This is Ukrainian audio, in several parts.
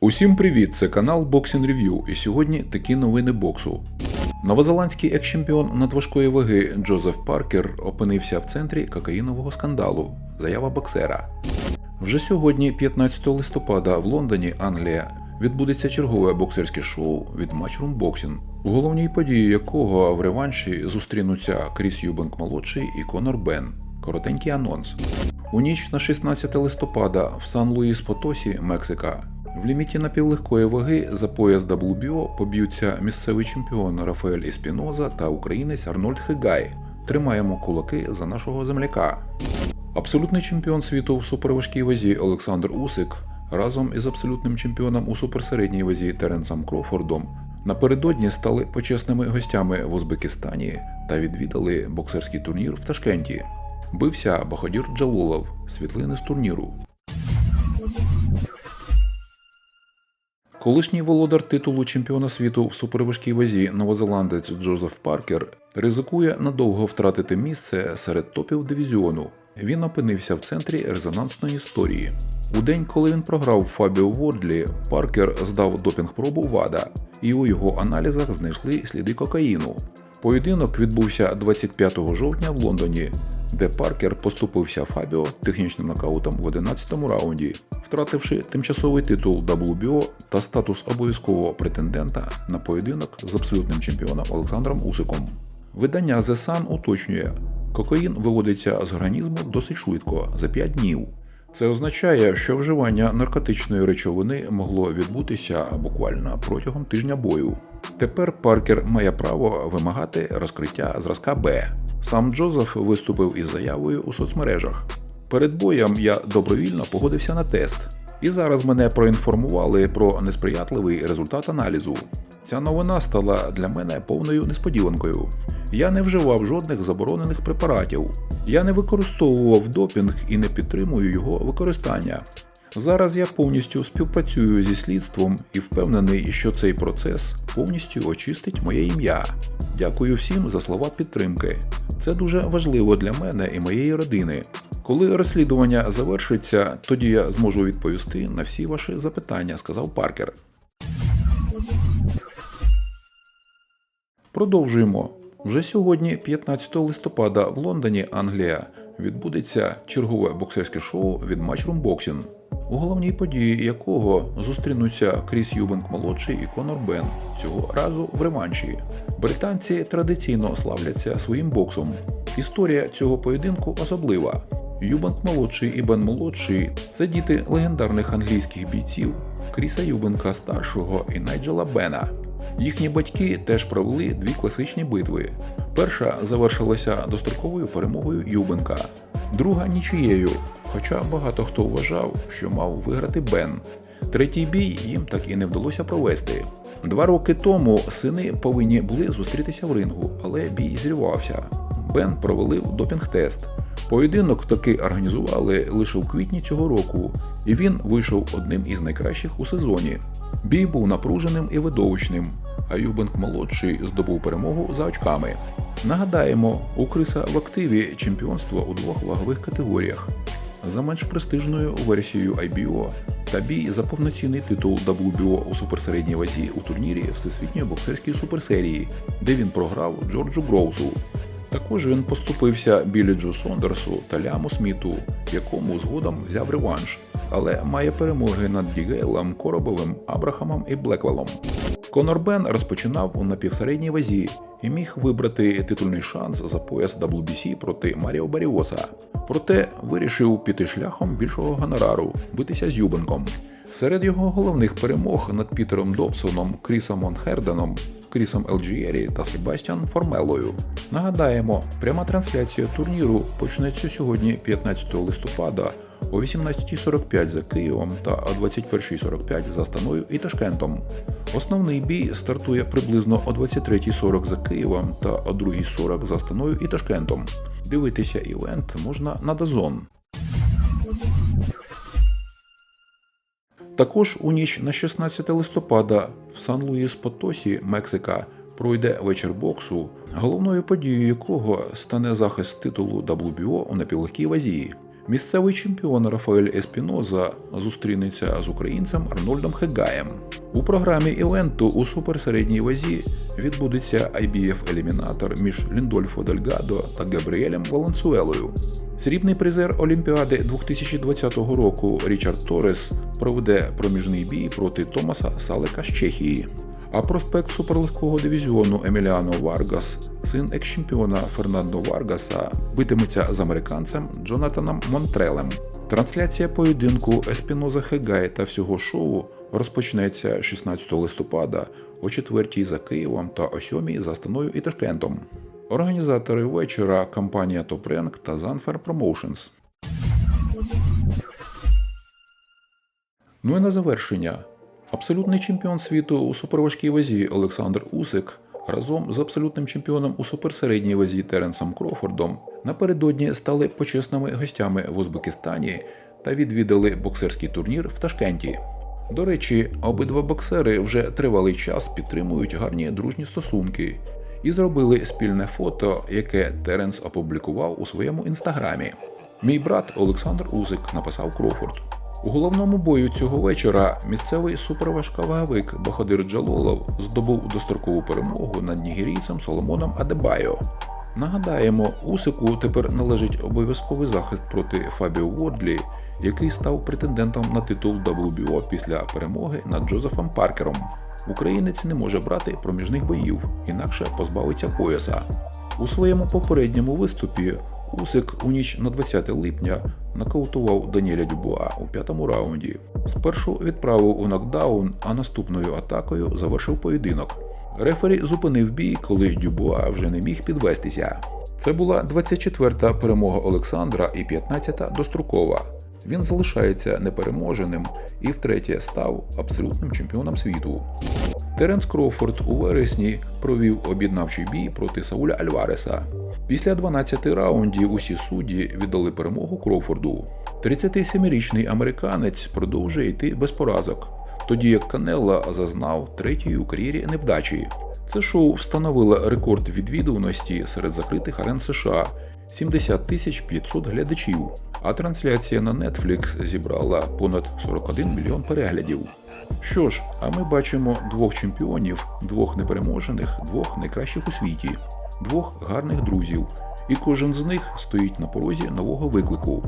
Усім привіт! Це канал Boxing Review і сьогодні такі новини боксу. Новозеландський екс-чемпіон надважкої ваги Джозеф Паркер опинився в центрі кокаїнового скандалу. Заява боксера. Вже сьогодні, 15 листопада, в Лондоні, Англія, відбудеться чергове боксерське шоу від Matchroom Boxing, у головній події якого в реванші зустрінуться Кріс Юбенк молодший і Конор Бен. Коротенький анонс. У ніч на 16 листопада в Сан-Луїс Потосі, Мексика, в ліміті напівлегкої ваги за пояс WBO поб'ються місцевий чемпіон Рафаель Еспіноза та українець Арнольд Хегай. Тримаємо кулаки за нашого земляка. Абсолютний чемпіон світу в суперважкій вазі Олександр Усик разом із абсолютним чемпіоном у суперсередній вазі Теренсом Крофордом напередодні стали почесними гостями в Узбекистані та відвідали боксерський турнір в Ташкенті. Бився Баходір Джалулов, світлини з турніру. Колишній володар титулу чемпіона світу в суперважкій вазі новозеландець Джозеф Паркер ризикує надовго втратити місце серед топів дивізіону. Він опинився в центрі резонансної історії. У день, коли він програв Фабіо Вордлі, Паркер здав допінг-пробу ВАДА, і у його аналізах знайшли сліди кокаїну. Поєдинок відбувся 25 жовтня в Лондоні, де Паркер поступився Фабіо технічним нокаутом в 11-му раунді, втративши тимчасовий титул WBO та статус обов'язкового претендента на поєдинок з абсолютним чемпіоном Олександром Усиком. Видання The Sun уточнює, кокаїн виводиться з організму досить швидко за 5 днів. Це означає, що вживання наркотичної речовини могло відбутися буквально протягом тижня бою. Тепер Паркер має право вимагати розкриття зразка Б. Сам Джозеф виступив із заявою у соцмережах. Перед боєм я добровільно погодився на тест, і зараз мене проінформували про несприятливий результат аналізу. Ця новина стала для мене повною несподіванкою. Я не вживав жодних заборонених препаратів. Я не використовував допінг і не підтримую його використання. Зараз я повністю співпрацюю зі слідством і впевнений, що цей процес повністю очистить моє ім'я. Дякую всім за слова підтримки. Це дуже важливо для мене і моєї родини. Коли розслідування завершиться, тоді я зможу відповісти на всі ваші запитання, сказав Паркер. Продовжуємо. Вже сьогодні, 15 листопада, в Лондоні, Англія, відбудеться чергове боксерське шоу від Matchroom Boxing, у головній події якого зустрінуться Кріс Юбенк молодший і Конор Бен цього разу в реванші. Британці традиційно славляться своїм боксом. Історія цього поєдинку особлива. Юбенк молодший і Бен молодший це діти легендарних англійських бійців Кріса Юбенка старшого і Найджела Бена. Їхні батьки теж провели дві класичні битви. Перша завершилася достроковою перемогою Юбенка, друга нічиєю, хоча багато хто вважав, що мав виграти Бен. Третій бій їм так і не вдалося провести. Два роки тому сини повинні були зустрітися в рингу, але бій зірвався. Бен провалив допінг-тест. Поєдинок таки організували лише в квітні цього року, і він вийшов одним із найкращих у сезоні. Бій був напруженим і видовищним, а Юбенк молодший здобув перемогу за очками. Нагадаємо, у Криса в активі чемпіонство у двох вагових категоріях. За менш престижною версією IBO та бій за повноцінний титул WBO у суперсередній вазі у турнірі Всесвітньої боксерської суперсерії, де він програв Джорджу Гроусу. Також він поступився Білі Джо Сондерсу та Ляму Сміту, якому згодом взяв реванш, але має перемоги над Дігейлом, Коробовим, Абрахамом і Блеквелом. Конор Бен розпочинав у напівсередній вазі і міг вибрати титульний шанс за пояс WBC проти Маріо Баріоса. Проте вирішив піти шляхом більшого гонорару, битися з Юбенком. Серед його головних перемог над Пітером Добсоном, Крісом Монхерденом, Крісом Елджієрі та Себастьян Формелою. Нагадаємо, пряма трансляція турніру почнеться сьогодні, 15 листопада, о 18.45 за Києвом та о 21.45 за Станою і Ташкентом. Основний бій стартує приблизно о 23.40 за Києвом та о 2.40 за Станою і Ташкентом. Дивитися івент можна на Дазон. Також у ніч на 16 листопада в Сан-Луїс Потосі, Мексика, пройде вечір боксу, головною подією якого стане захист титулу WBO у напівлегкій вазі. Місцевий чемпіон Рафаель Еспіноза зустрінеться з українцем Арнольдом Хегаєм. У програмі івенту у суперсередній вазі відбудеться IBF-елімінатор між Ліндольфо Дельгадо та Габріелем Валенсуелою. Срібний призер Олімпіади 2020 року Річард Торрес проведе проміжний бій проти Томаса Салика з Чехії. А проспект суперлегкого дивізіону Еміліано Варгас, син екс-чемпіона Фернандо Варгаса, битиметься з американцем Джонатаном Монтрелем. Трансляція поєдинку Еспіноза Хегай та всього шоу розпочнеться 16 листопада о 4 за Києвом та о 7 за Астаною і Ташкентом. Організатори вечора компанія Rank та Zanfer Promotions. Ну і на завершення. Абсолютний чемпіон світу у суперважкій вазі Олександр Усик разом з абсолютним чемпіоном у суперсередній вазі Теренсом Крофордом напередодні стали почесними гостями в Узбекистані та відвідали боксерський турнір в Ташкенті. До речі, обидва боксери вже тривалий час підтримують гарні дружні стосунки і зробили спільне фото, яке Теренс опублікував у своєму інстаграмі. Мій брат Олександр Усик написав Крофорд. У головному бою цього вечора місцевий суперважковаговик Бахадир Джалолов здобув дострокову перемогу над нігерійцем Соломоном Адебайо. Нагадаємо, Усику тепер належить обов'язковий захист проти Фабіо Вордлі, який став претендентом на титул WBO після перемоги над Джозефом Паркером. Українець не може брати проміжних боїв, інакше позбавиться пояса. У своєму попередньому виступі Усик у ніч на 20 липня нокаутував Даніеля Дюбуа у п'ятому раунді. Спершу відправив у нокдаун, а наступною атакою завершив поєдинок. Рефері зупинив бій, коли Дюбуа вже не міг підвестися. Це була 24-та перемога Олександра і 15-та дострокова. Він залишається непереможеним і втретє став абсолютним чемпіоном світу. Теренс Кроуфорд у вересні провів об'єднавчий бій проти Сауля Альвареса. Після 12 раундів усі судді віддали перемогу Кроуфорду. 37-річний американець продовжує йти без поразок, тоді як Канелла зазнав третьої у кар'єрі невдачі. Це шоу встановило рекорд відвідуваності серед закритих арен США 70 тисяч 500 глядачів, а трансляція на Netflix зібрала понад 41 мільйон переглядів. Що ж, а ми бачимо двох чемпіонів, двох непереможених, двох найкращих у світі, двох гарних друзів, і кожен з них стоїть на порозі нового виклику.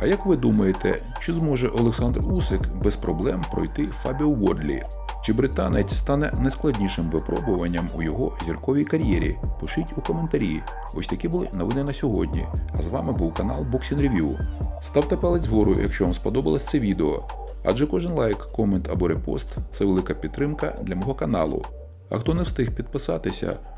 А як ви думаєте, чи зможе Олександр Усик без проблем пройти Фабіо Водлі? Чи британець стане найскладнішим випробуванням у його зірковій кар'єрі? Пишіть у коментарі. Ось такі були новини на сьогодні. А з вами був канал Boxing Review. Ставте палець вгору, якщо вам сподобалось це відео. Адже кожен лайк, комент або репост це велика підтримка для мого каналу. А хто не встиг підписатися,